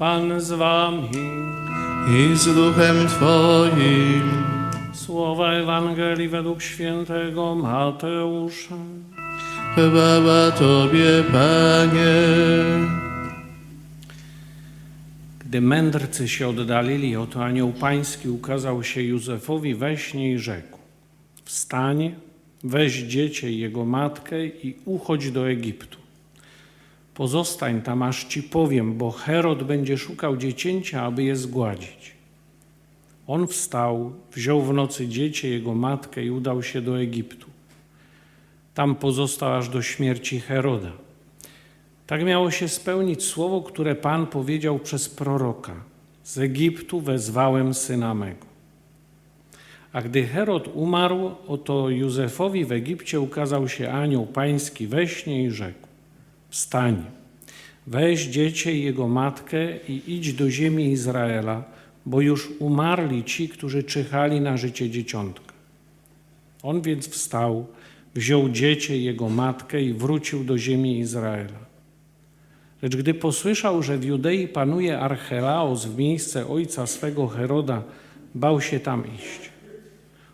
Pan z wami. i z duchem Twoim. Słowa Ewangelii według świętego Mateusza. Chwała Tobie, Panie. Gdy mędrcy się oddalili, oto anioł pański ukazał się Józefowi we śnie i rzekł: Wstań, weź dziecię i jego matkę i uchodź do Egiptu. Pozostań tam, aż ci powiem, bo Herod będzie szukał dziecięcia, aby je zgładzić. On wstał, wziął w nocy dziecię, jego matkę i udał się do Egiptu. Tam pozostał aż do śmierci Heroda. Tak miało się spełnić słowo, które Pan powiedział przez proroka: Z Egiptu wezwałem syna mego. A gdy Herod umarł, oto Józefowi w Egipcie ukazał się anioł pański we śnie i rzekł: Wstań, weź dziecię i jego matkę i idź do ziemi Izraela, bo już umarli ci, którzy czyhali na życie dzieciątka. On więc wstał, wziął dziecię i jego matkę i wrócił do ziemi Izraela. Lecz gdy posłyszał, że w Judei panuje Archelaos w miejsce ojca swego Heroda, bał się tam iść.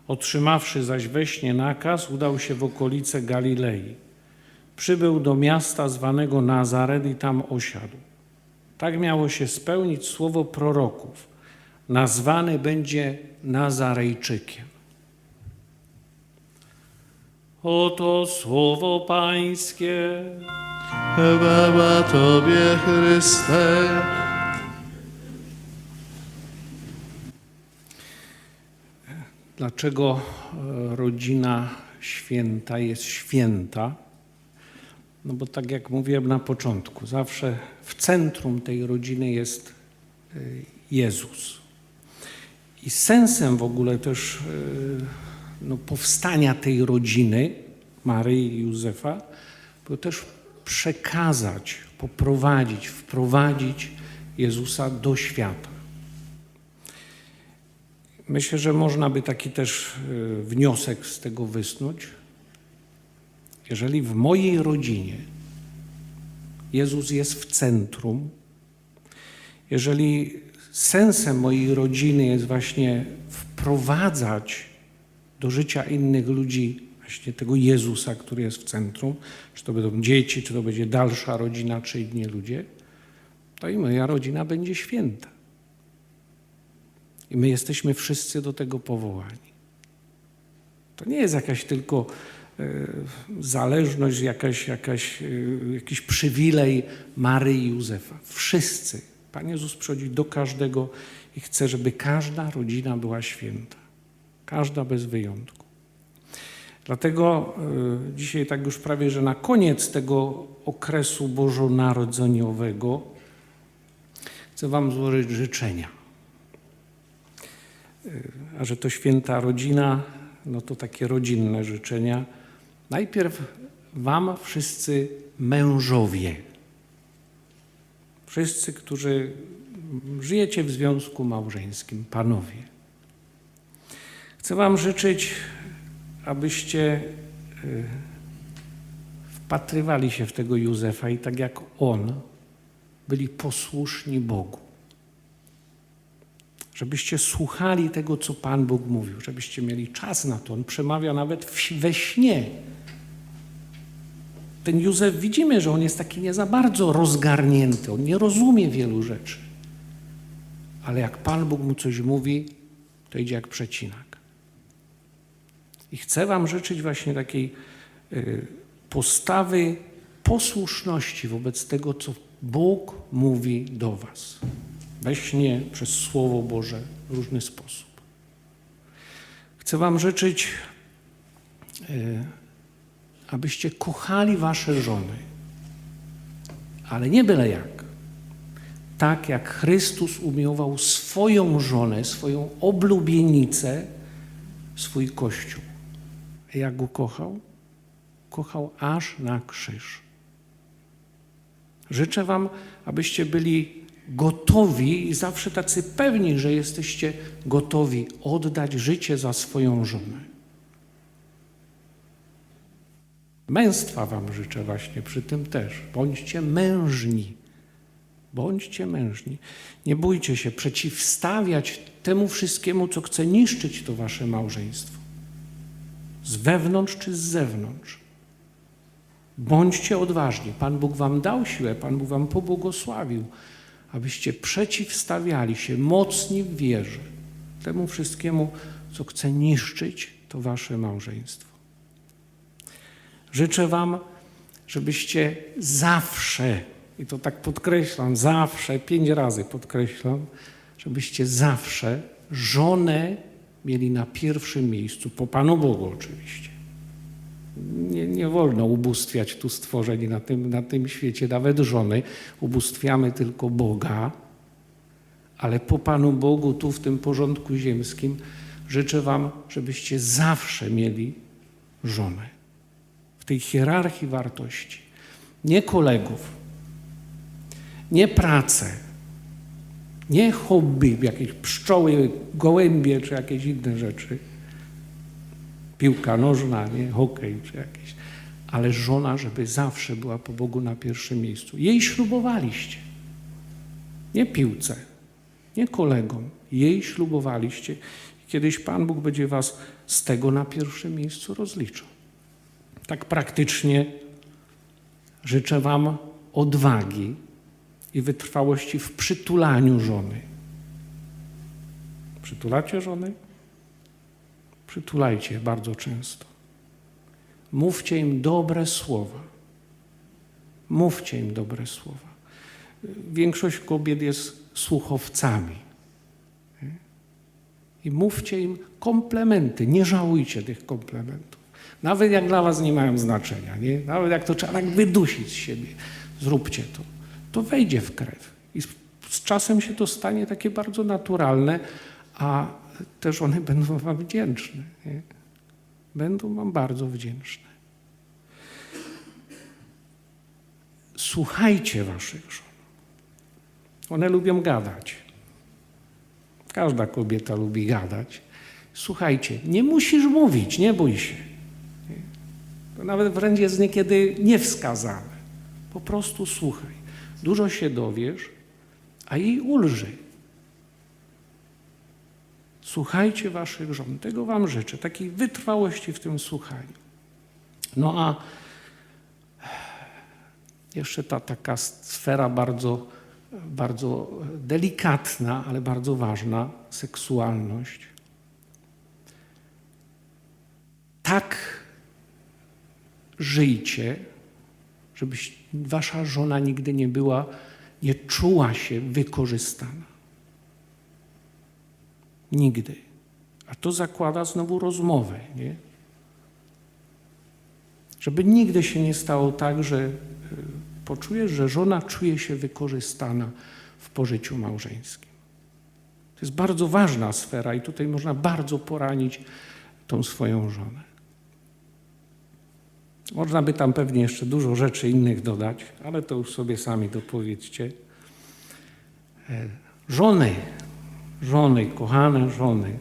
Otrzymawszy zaś we śnie nakaz, udał się w okolice Galilei. Przybył do miasta zwanego Nazaret i tam osiadł. Tak miało się spełnić słowo proroków. Nazwany będzie Nazarejczykiem. Oto słowo Pańskie. Chwała Tobie, Chryste. Dlaczego e, rodzina święta jest święta? No bo tak jak mówiłem na początku, zawsze w centrum tej rodziny jest e, Jezus. I sensem w ogóle też e, no, powstania tej rodziny, Maryi i Józefa, było też przekazać, poprowadzić, wprowadzić Jezusa do świata. Myślę, że można by taki też y, wniosek z tego wysnuć. Jeżeli w mojej rodzinie Jezus jest w centrum, jeżeli sensem mojej rodziny jest właśnie wprowadzać do życia innych ludzi właśnie tego Jezusa, który jest w centrum, czy to będą dzieci, czy to będzie dalsza rodzina, czy inni ludzie, to i moja rodzina będzie święta. I my jesteśmy wszyscy do tego powołani. To nie jest jakaś tylko zależność, jakaś, jakaś, e, jakiś przywilej Maryi i Józefa. Wszyscy. Pan Jezus przychodzi do każdego i chce, żeby każda rodzina była święta. Każda bez wyjątku. Dlatego e, dzisiaj tak już prawie, że na koniec tego okresu bożonarodzeniowego chcę Wam złożyć życzenia. A że to święta rodzina, no to takie rodzinne życzenia. Najpierw Wam wszyscy mężowie, wszyscy, którzy żyjecie w związku małżeńskim, panowie. Chcę Wam życzyć, abyście y, wpatrywali się w tego Józefa i tak jak on, byli posłuszni Bogu żebyście słuchali tego, co Pan Bóg mówił, żebyście mieli czas na to. On przemawia nawet we śnie. Ten Józef widzimy, że on jest taki nie za bardzo rozgarnięty, on nie rozumie wielu rzeczy. Ale jak Pan Bóg mu coś mówi, to idzie jak przecinak. I chcę Wam życzyć właśnie takiej y, postawy posłuszności wobec tego, co Bóg mówi do Was we śnie, przez Słowo Boże w różny sposób. Chcę Wam życzyć, e, abyście kochali Wasze żony, ale nie byle jak. Tak jak Chrystus umiłował swoją żonę, swoją oblubienicę, swój Kościół. Jak go kochał? Kochał aż na krzyż. Życzę Wam, abyście byli gotowi i zawsze tacy pewni, że jesteście gotowi oddać życie za swoją żonę. Męstwa Wam życzę właśnie przy tym też. Bądźcie mężni. Bądźcie mężni. Nie bójcie się przeciwstawiać temu wszystkiemu, co chce niszczyć to wasze małżeństwo. Z wewnątrz czy z zewnątrz. Bądźcie odważni. Pan Bóg wam dał siłę, Pan Bóg wam pobłogosławił, abyście przeciwstawiali się mocni w wierze temu wszystkiemu, co chce niszczyć to wasze małżeństwo. Życzę wam, żebyście zawsze, i to tak podkreślam, zawsze, pięć razy podkreślam, żebyście zawsze żonę mieli na pierwszym miejscu, po Panu Bogu oczywiście. Nie, nie wolno ubóstwiać tu stworzeń na tym, na tym świecie, nawet żony. Ubóstwiamy tylko Boga, ale po Panu Bogu, tu w tym porządku ziemskim, życzę Wam, żebyście zawsze mieli żonę. W tej hierarchii wartości. Nie kolegów, nie pracę, nie hobby, jakieś pszczoły, gołębie czy jakieś inne rzeczy. Piłka nożna, nie hokej czy jakieś. Ale żona, żeby zawsze była po Bogu na pierwszym miejscu. Jej ślubowaliście. Nie piłce, nie kolegom. Jej ślubowaliście. Kiedyś Pan Bóg będzie was z tego na pierwszym miejscu rozliczał. Tak praktycznie życzę Wam odwagi i wytrwałości w przytulaniu żony. Przytulacie żony? Przytulajcie bardzo często. Mówcie im dobre słowa. Mówcie im dobre słowa. Większość kobiet jest słuchowcami. I mówcie im komplementy. Nie żałujcie tych komplementów. Nawet jak dla was nie mają znaczenia, nie? nawet jak to trzeba tak wydusić z siebie, zróbcie to. To wejdzie w krew. I z czasem się to stanie takie bardzo naturalne, a te żony będą wam wdzięczne. Nie? Będą wam bardzo wdzięczne. Słuchajcie waszych żon. One lubią gadać. Każda kobieta lubi gadać. Słuchajcie, nie musisz mówić, nie bój się. To nawet wręcz jest niekiedy niewskazane. Po prostu słuchaj. Dużo się dowiesz, a jej ulży. Słuchajcie waszych żon. Tego wam życzę. Takiej wytrwałości w tym słuchaniu. No a jeszcze ta taka sfera bardzo, bardzo delikatna, ale bardzo ważna, seksualność. Tak żyjcie, żeby wasza żona nigdy nie była, nie czuła się wykorzystana. Nigdy. A to zakłada znowu rozmowę, nie? Żeby nigdy się nie stało tak, że y, poczujesz, że żona czuje się wykorzystana w pożyciu małżeńskim. To jest bardzo ważna sfera i tutaj można bardzo poranić tą swoją żonę. Można by tam pewnie jeszcze dużo rzeczy innych dodać, ale to już sobie sami dopowiedzcie. E, Żony, żony, kochane żony,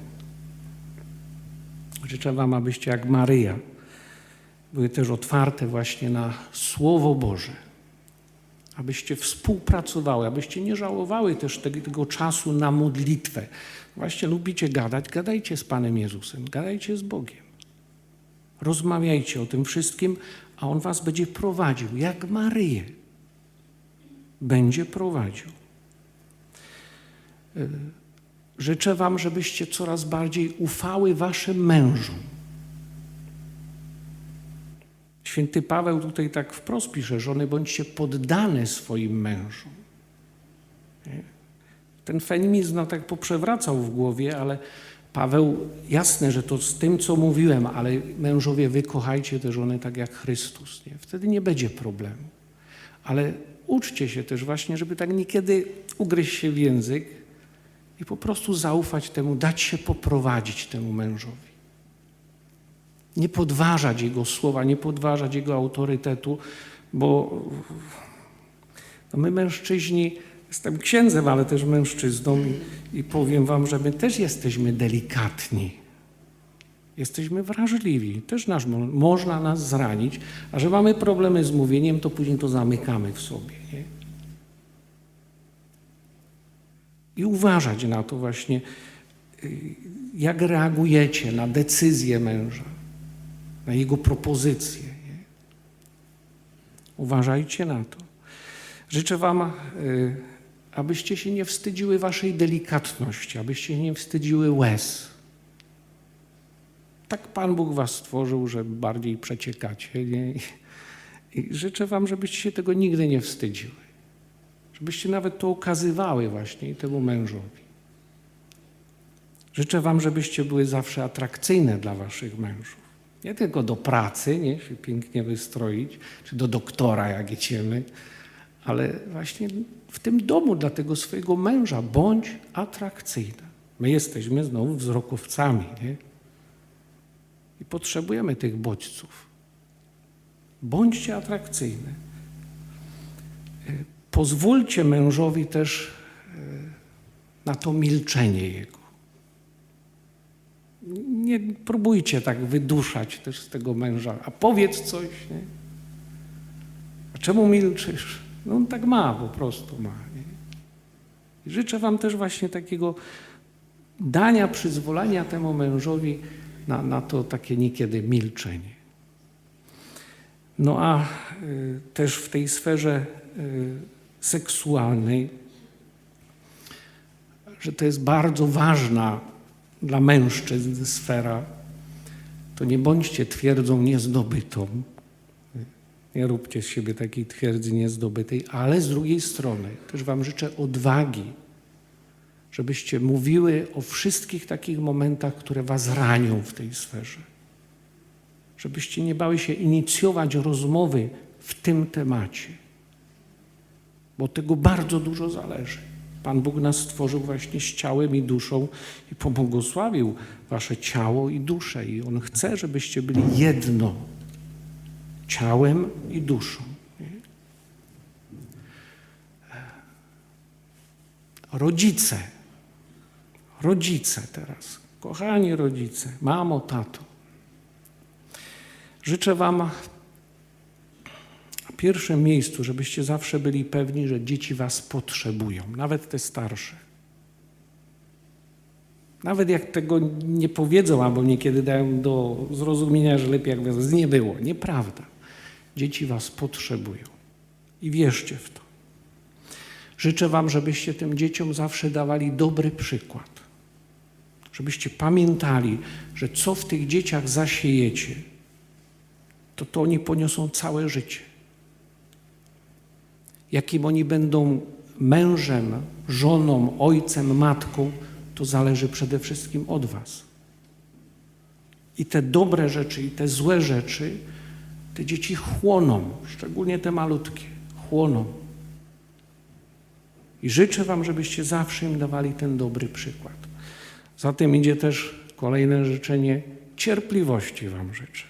życzę Wam, abyście jak Maryja były też otwarte właśnie na Słowo Boże, abyście współpracowały, abyście nie żałowały też tego, tego czasu na modlitwę. Właśnie lubicie gadać, gadajcie z Panem Jezusem, gadajcie z Bogiem. Rozmawiajcie o tym wszystkim, a On was będzie prowadził, jak Maryję. Będzie prowadził. Życzę Wam, żebyście coraz bardziej ufały Waszym mężom. Święty Paweł tutaj tak wprost pisze, żony bądźcie poddane swoim mężom. Ten feminizm no, tak poprzewracał w głowie, ale Paweł, jasne, że to z tym, co mówiłem, ale mężowie, wy kochajcie te żony tak jak Chrystus. Nie? Wtedy nie będzie problemu. Ale uczcie się też właśnie, żeby tak niekiedy ugryźć się w język i po prostu zaufać temu, dać się poprowadzić temu mężowi. Nie podważać jego słowa, nie podważać jego autorytetu, bo no my mężczyźni Jestem księdzem, ale też mężczyzną i, i powiem wam, że my też jesteśmy delikatni. Jesteśmy wrażliwi, też nas, można nas zranić, a że mamy problemy z mówieniem, to później to zamykamy w sobie. Nie? I uważać na to właśnie, y, jak reagujecie na decyzję męża, na jego propozycje. Uważajcie na to. Życzę Wam, y, abyście się nie wstydziły Waszej delikatności, abyście się nie wstydziły łez. Tak Pan Bóg Was stworzył, że bardziej przeciekacie. Nie? I życzę Wam, żebyście się tego nigdy nie wstydziły. Żebyście nawet to okazywały właśnie temu mężowi. Życzę Wam, żebyście były zawsze atrakcyjne dla Waszych mężów. Nie tylko do pracy, nie, się pięknie wystroić, czy do doktora, jak idziemy, ale właśnie w tym domu dla tego swojego męża bądź atrakcyjna. My jesteśmy znowu wzrokowcami, nie? I potrzebujemy tych bodźców. Bądźcie atrakcyjne. Pozwólcie mężowi też y, na to milczenie jego. Nie próbujcie tak wyduszać też z tego męża. A powiedz coś, nie? A czemu milczysz? No on tak ma, po prostu ma. Nie? I życzę wam też właśnie takiego dania przyzwolenia temu mężowi na, na to takie niekiedy milczenie. No a y, też w tej sferze y, seksualnej, że to jest bardzo ważna dla mężczyzn sfera, to nie bądźcie twierdzą niezdobytą. Nie róbcie z siebie takiej twierdzy niezdobytej, ale z drugiej strony też Wam życzę odwagi, żebyście mówiły o wszystkich takich momentach, które Was ranią w tej sferze. Żebyście nie bały się inicjować rozmowy w tym temacie, bo od tego bardzo dużo zależy. Pan Bóg nas stworzył właśnie z ciałem i duszą i pobłogosławił wasze ciało i duszę. I On chce, żebyście byli jedno ciałem i duszą. Rodzice, rodzice teraz, kochani rodzice, mamo, tato, życzę Wam pierwszym miejscu, żebyście zawsze byli pewni, że dzieci Was potrzebują, nawet te starsze. Nawet jak tego nie powiedzą, albo niekiedy dają do zrozumienia, że lepiej was nie było. Nieprawda. Dzieci Was potrzebują. I wierzcie w to. Życzę Wam, żebyście tym dzieciom zawsze dawali dobry przykład. Żebyście pamiętali, że co w tych dzieciach zasiejecie, to to oni poniosą całe życie. Jakim oni będą mężem, żoną, ojcem, matką, to zależy przede wszystkim od Was. I te dobre rzeczy, i te złe rzeczy, te dzieci chłoną, szczególnie te malutkie, chłoną. I życzę Wam, żebyście zawsze im dawali ten dobry przykład. Za tym idzie też kolejne życzenie cierpliwości Wam życzę.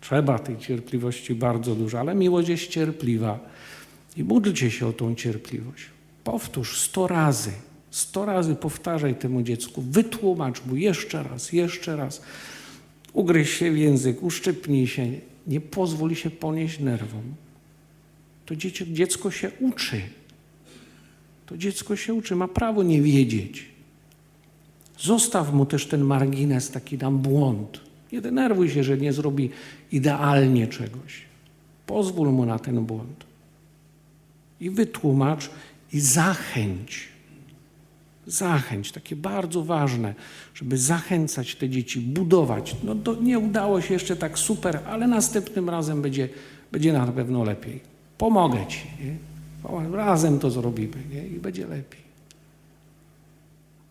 Trzeba tej cierpliwości bardzo dużo, ale miłość jest cierpliwa. I módlcie się o tą cierpliwość. Powtórz sto razy, sto razy powtarzaj temu dziecku, wytłumacz mu jeszcze raz, jeszcze raz. Ugryź się w język, uszczypnij się, nie pozwól się ponieść nerwom. To dziecko się uczy. To dziecko się uczy, ma prawo nie wiedzieć. Zostaw mu też ten margines, taki tam błąd. Nie denerwuj się, że nie zrobi idealnie czegoś. Pozwól mu na ten błąd. I wytłumacz i zachęć. Zachęć, takie bardzo ważne, żeby zachęcać te dzieci, budować. No to nie udało się jeszcze tak super, ale następnym razem będzie, będzie na pewno lepiej. Pomogę ci. Nie? Razem to zrobimy nie? i będzie lepiej.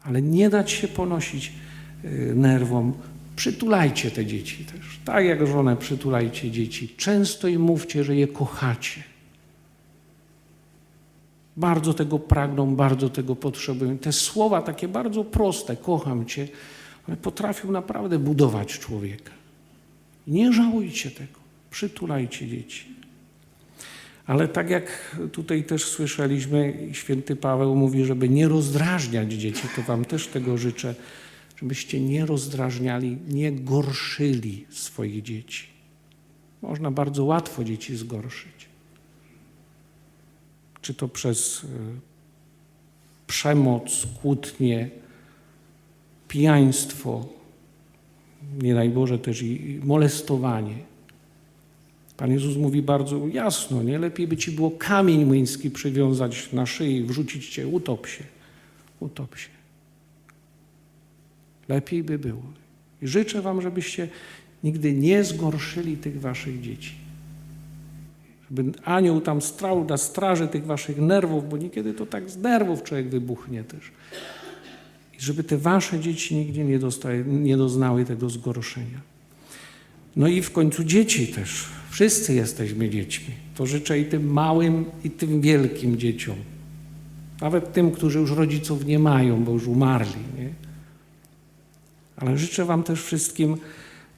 Ale nie dać się ponosić y, nerwom. Przytulajcie te dzieci też. Tak jak żonę przytulajcie dzieci. Często im mówcie, że je kochacie. Bardzo tego pragną, bardzo tego potrzebują. Te słowa takie bardzo proste, kocham Cię, one potrafią naprawdę budować człowieka. Nie żałujcie tego. Przytulajcie dzieci. Ale tak jak tutaj też słyszeliśmy, święty Paweł mówi, żeby nie rozdrażniać dzieci, to Wam też tego życzę, żebyście nie rozdrażniali, nie gorszyli swoich dzieci. Można bardzo łatwo dzieci zgorszyć. Czy to przez y, przemoc, kłótnie, pijaństwo, nie daj Boże też i molestowanie. Pan Jezus mówi bardzo jasno, nie? Lepiej by ci było kamień młyński przywiązać na szyi, wrzucić cię, utop się, utop się. Lepiej by było. I życzę wam, żebyście nigdy nie zgorszyli tych waszych dzieci. Żeby anioł tam strał na straży tych waszych nerwów, bo niekiedy to tak z nerwów człowiek wybuchnie też. I żeby te wasze dzieci nigdy nie, dostały, nie doznały tego zgorszenia. No i w końcu dzieci też. Wszyscy jesteśmy dziećmi. To życzę i tym małym, i tym wielkim dzieciom. Nawet tym, którzy już rodziców nie mają, bo już umarli. Nie? Ale życzę Wam też wszystkim,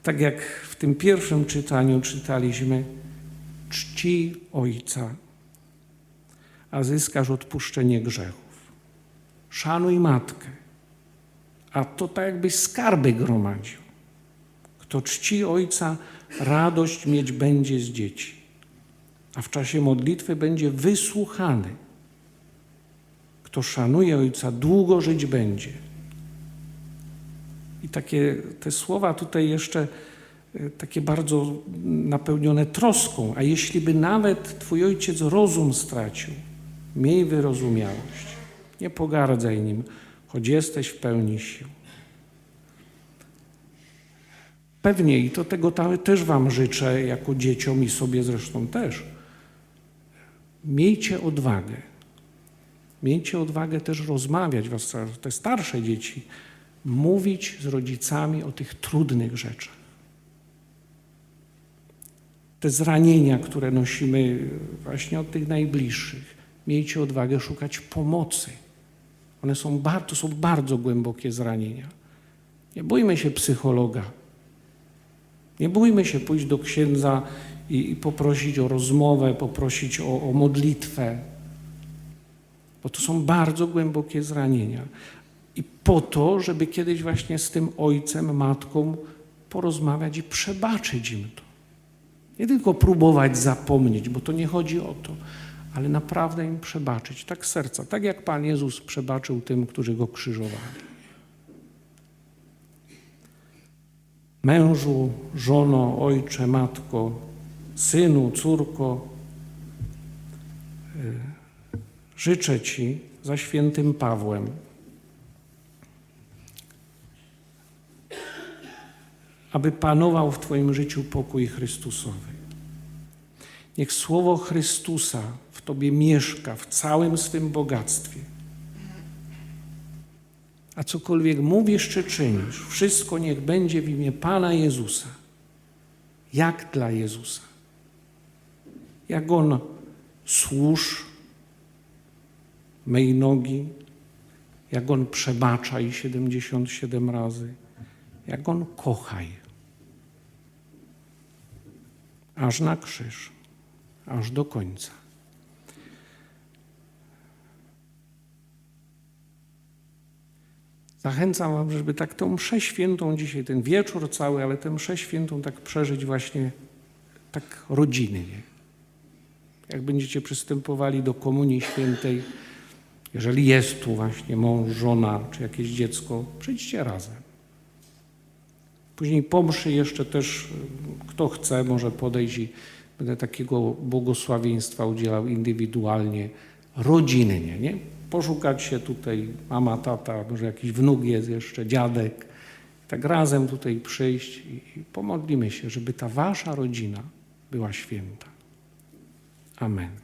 tak jak w tym pierwszym czytaniu czytaliśmy, czci Ojca, a zyskasz odpuszczenie grzechów. Szanuj Matkę, a to tak jakbyś skarby gromadził. Kto czci Ojca, radość mieć będzie z dzieci, a w czasie modlitwy będzie wysłuchany. Kto szanuje Ojca, długo żyć będzie. I takie te słowa tutaj jeszcze takie bardzo napełnione troską. A jeśli by nawet Twój ojciec rozum stracił, miej wyrozumiałość. Nie pogardzaj nim, choć jesteś w pełni sił. Pewnie i to tego też Wam życzę, jako dzieciom i sobie zresztą też. Miejcie odwagę. Miejcie odwagę też rozmawiać, was, te starsze dzieci, mówić z rodzicami o tych trudnych rzeczach. Te zranienia, które nosimy właśnie od tych najbliższych, miejcie odwagę szukać pomocy. One są bardzo, są bardzo głębokie zranienia. Nie bójmy się psychologa. Nie bójmy się pójść do księdza i, i poprosić o rozmowę, poprosić o, o modlitwę, bo to są bardzo głębokie zranienia. I po to, żeby kiedyś właśnie z tym ojcem, matką porozmawiać i przebaczyć im to. Nie tylko próbować zapomnieć, bo to nie chodzi o to, ale naprawdę im przebaczyć, tak serca, tak jak Pan Jezus przebaczył tym, którzy go krzyżowali. Mężu, żono, ojcze, matko, synu, córko, y, życzę Ci za świętym Pawłem, aby panował w Twoim życiu pokój Chrystusowy. Niech słowo Chrystusa w Tobie mieszka w całym swym bogactwie. A cokolwiek mówisz czy czynisz, wszystko niech będzie w imię Pana Jezusa. Jak dla Jezusa. Jak On służ, myj nogi, jak On przebacza i 77 razy, jak On kochaj. Aż na krzyż, aż do końca. Zachęcam Wam, żeby tak tą mszę świętą dzisiaj, ten wieczór cały, ale tę mszę świętą tak przeżyć właśnie tak rodzinnie. Jak będziecie przystępowali do Komunii Świętej, jeżeli jest tu właśnie mąż, żona czy jakieś dziecko, przyjdźcie razem. Później po mszy jeszcze też, y, kto chce, może podejść i będę takiego błogosławieństwa udzielał indywidualnie, rodzinnie, nie? Poszukać się tutaj mama, tata, może jakiś wnuk jest jeszcze, dziadek. Tak razem tutaj przyjść i, i pomodlimy się, żeby ta wasza rodzina była święta. Amen.